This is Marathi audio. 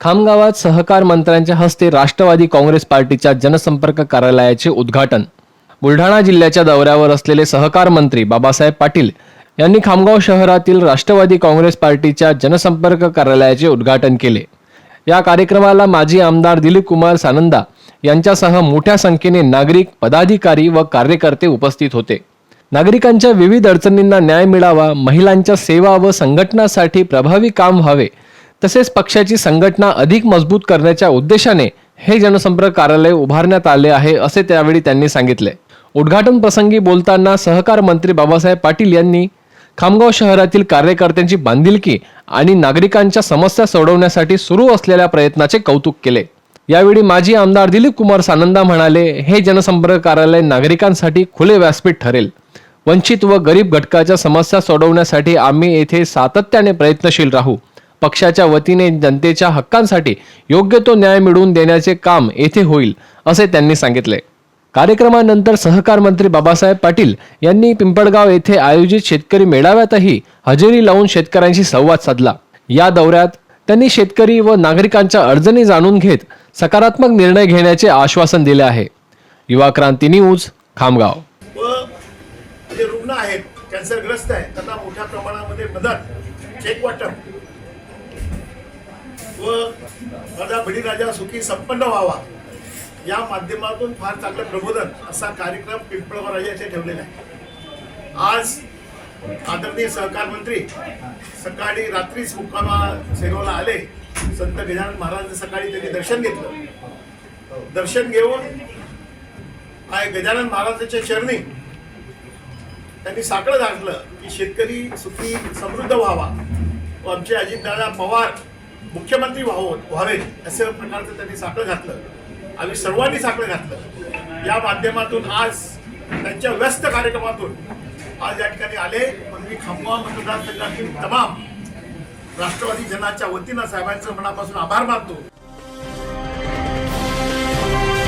खामगावात सहकार मंत्र्यांच्या हस्ते राष्ट्रवादी काँग्रेस पार्टीच्या जनसंपर्क कार्यालयाचे उद्घाटन. बुलढाणा जिल्ह्याच्या दौऱ्यावर असलेले सहकार मंत्री बाबासाहेब पाटील यांनी खामगाव शहरातील राष्ट्रवादी काँग्रेस पार्टीच्या जनसंपर्क कार्यालयाचे उद्घाटन केले. या कार्यक्रमाला माजी आमदार दिलीप कुमार सानंदा यांच्यासह मोठ्या संख्येने नागरिक पदाधिकारी व कार्यकर्ते उपस्थित होते. नागरिकांच्या विविध अडचणींना न्याय मिळावा महिलांच्या सेवा व संघटनासाठी प्रभावी काम व्हावे तसेच पक्षाची संघटना अधिक मजबूत करण्याच्या उद्देशाने हे जनसंपर्क कार्यालय उभारण्यात आले आहे असे त्यावेळी त्यांनी सांगितले. उद्घाटन प्रसंगी बोलताना सहकार मंत्री बाबासाहेब पाटील यांनी खामगाव शहरातील कार्यकर्त्यांची बांधिलकी आणि नागरिकांच्या समस्या सोडवण्यासाठी सुरू असलेल्या प्रयत्नाचे कौतुक केले. यावेळी माजी आमदार दिलीप कुमार सानंदा म्हणाले हे जनसंपर्क कार्यालय नागरिकांसाठी खुले व्यासपीठ ठरेल. वंचित व गरीब घटकाच्या समस्या सोडवण्यासाठी आम्ही येथे सातत्याने प्रयत्नशील राहू. पक्षाच्या वतीने जनतेच्या हक्कांसाठी योग्य तो न्याय मिळवून देण्याचे काम येथे होईल असे त्यांनी सांगितले. कार्यक्रमानंतर सहकार मंत्री बाबासाहेब पाटील यांनी पिंपळगाव येथे आयोजित शेतकरी मेळाव्यातही हजेरी लावून शेतकऱ्यांशी संवाद साधला. या दौऱ्यात त्यांनी शेतकरी व नागरिकांच्या अडचणी जाणून घेत सकारात्मक निर्णय घेण्याचे आश्वासन दिले आहे. युवा क्रांती न्यूज खामगाव. जे रुग्ण आहेत कॅन्सरग्रस्त आहेत त्यांना मोठ्या प्रमाणामध्ये मदत चेक वाटप व माझा बळीराजा सुखी संपन्न व्हावा. या माध्यमातून फार चांगलं प्रबोधन असा कार्यक्रम पिंपळगाव राजाचे येथे ठेवलेला आहे. आज आदरणीय सहकार मंत्री सकाळी रात्रीच मुक्कामा सेरोला आले. संत गजानन महाराज सकाळी त्यांनी दर्शन घेतलं. दर्शन घेऊन काय गजानन महाराजांच्या चरणी त्यांनी साकडं घातलं की शेतकरी सुखी समृद्ध व्हावा. व आमचे अजितदादा पवार मुख्यमंत्री व्हावं व्हावे असं प्रकारचं त्यांनी साखळं घातलं. आम्ही सर्वांनी साखळं घातलं. या माध्यमातून आज त्यांच्या व्यस्त कार्यक्रमातून आज या ठिकाणी आले. पण मी खामगाव मतदारसंघातील तमाम राष्ट्रवादी जनाच्या वतीनं साहेबांचं मनापासून आभार मानतो.